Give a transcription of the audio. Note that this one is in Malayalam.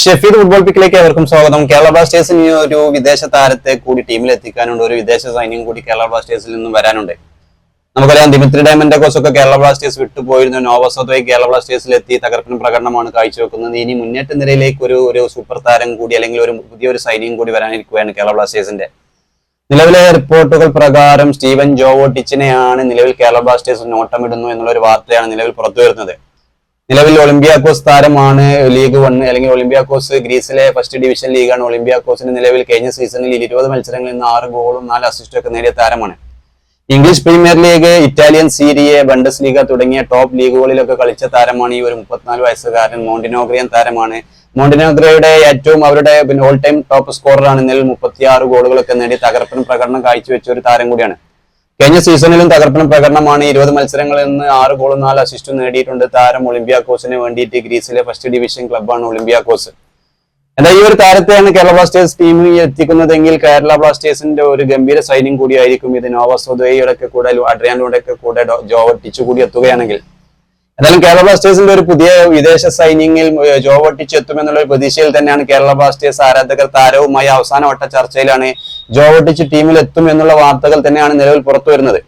ഷെഫീദ് ഫുട്ബോൾ പിക്കിലേക്ക് ഏവർക്കും സ്വാഗതം. കേരള ബ്ലാസ്റ്റേഴ്സിന് ഒരു വിദേശ താരത്തെ കൂടി ടീമിൽ എത്തിക്കാനുണ്ട്. ഒരു വിദേശ സൈന്യം കൂടി കേരള ബ്ലാസ്റ്റേഴ്സിൽ നിന്നും വരാനുണ്ട്. നമുക്കറിയാം ദിമിത്രി ഡയമന്റെ കോസൊക്കെ കേരള ബ്ലാസ്റ്റേഴ്സ് വിട്ടുപോയിരുന്നു. നോവസോത്തോയി കേരള ബ്ലാസ്റ്റേഴ്സിൽ എത്തി. തകർപ്പൻ പ്രകടനമാണ് കാഴ്ചവെക്കുന്നത്. ഇനി മുന്നേറ്റ നിരയിലേക്ക് ഒരു ഒരു സൂപ്പർ താരം കൂടി അല്ലെങ്കിൽ ഒരു പുതിയൊരു സൈന്യം കൂടി വരാനിരിക്കുകയാണ് കേരള ബ്ലാസ്റ്റേഴ്സിന്റെ. നിലവിലെ റിപ്പോർട്ടുകൾ പ്രകാരം സ്റ്റീവൻ ജോവോ ടിച്ചിനെയാണ് നിലവിൽ കേരള ബ്ലാസ്റ്റേഴ്സ് നോട്ടമിടുന്നു എന്നുള്ള ഒരു വാർത്തയാണ് നിലവിൽ പുറത്തു വരുന്നത് നിലവിൽ ഒളിമ്പിയാക്കോസ് താരമാണ് ലീഗ് വൺ അല്ലെങ്കിൽ ഒളിമ്പിയാക്കോസ് ഗ്രീസിലെ ഫസ്റ്റ് ഡിവിഷൻ ലീഗാണ്. ഒളിമ്പിയാക്കോസിന് നിലവിൽ കഴിഞ്ഞ സീസണിൽ ഇരുപത് മത്സരങ്ങളിൽ നിന്ന് ആറ് ഗോളും നാല് അസിസ്റ്റും ഒക്കെ നേടിയ താരമാണ്. English premier league Italian Serie Bundesliga തുടങ്ങിയ ടോപ്പ് ലീഗുകളിലൊക്കെ കളിച്ച താരമാണ് ഈ ഒരു മുപ്പത്തിനാല് വയസ്സുകാരൻ മോണ്ടിനോഗ്രിയൻ താരമാണ്. മോണ്ടിനോഗ്രയുടെ ഏറ്റവും അവരുടെ പിന്നെ ഓൾ ടൈം ടോപ്പ് സ്കോററാണ് നിലവിൽ മുപ്പത്തിയാറ് ഗോളുകളൊക്കെ നേടി തകർപ്പൻ പ്രകടനം കാഴ്ചവെച്ച ഒരു താരം കൂടിയാണ്. കഴിഞ്ഞ സീസണിലും തകർപ്പൻ പ്രകടനമാണ് ഇരുപത് മത്സരങ്ങളിൽ നിന്ന് ആറ് ഗോളും നാല് അസിസ്റ്റും നേടിയിട്ടുണ്ട്. താരം ഒളിമ്പിയാക്കോസിന് വേണ്ടിയിട്ട് ഗ്രീസിലെ ഫസ്റ്റ് ഡിവിഷൻ ക്ലബ്ബാണ് ഒളിമ്പിയാക്കോസ്. എന്നാൽ ഈ ഒരു താരത്തെയാണ് കേരള ബ്ലാസ്റ്റേഴ്സ് ടീമിൽ എത്തിക്കുന്നതെങ്കിൽ കേരള ബ്ലാസ്റ്റേഴ്സിന്റെ ഒരു ഗംഭീര സൈനിങ് കൂടിയായിരിക്കും ഇത്. നോവ സ്വദോയുടെ കൂടെ അഡ്രിയാനോടെ ഒക്കെ കൂടെ ജോവട്ടിച്ചു കൂടി എത്തുകയാണെങ്കിൽ. എന്തായാലും കേരള ബ്ലാസ്റ്റേഴ്സിന്റെ ഒരു പുതിയ വിദേശ സൈനിങ്ങിൽ ജോവട്ടിച്ച് എത്തുമെന്നുള്ള പ്രതീക്ഷയിൽ തന്നെയാണ് കേരള ബ്ലാസ്റ്റേഴ്സ് ആരാധകർ താരവുമായി അവസാനവട്ട ചർച്ചയിലാണ് ജോവട്ടിച്ച് ടീമിൽ എത്തും എന്നുള്ള വാർത്തകൾ തന്നെയാണ് നിലവിൽ പുറത്തു വരുന്നത്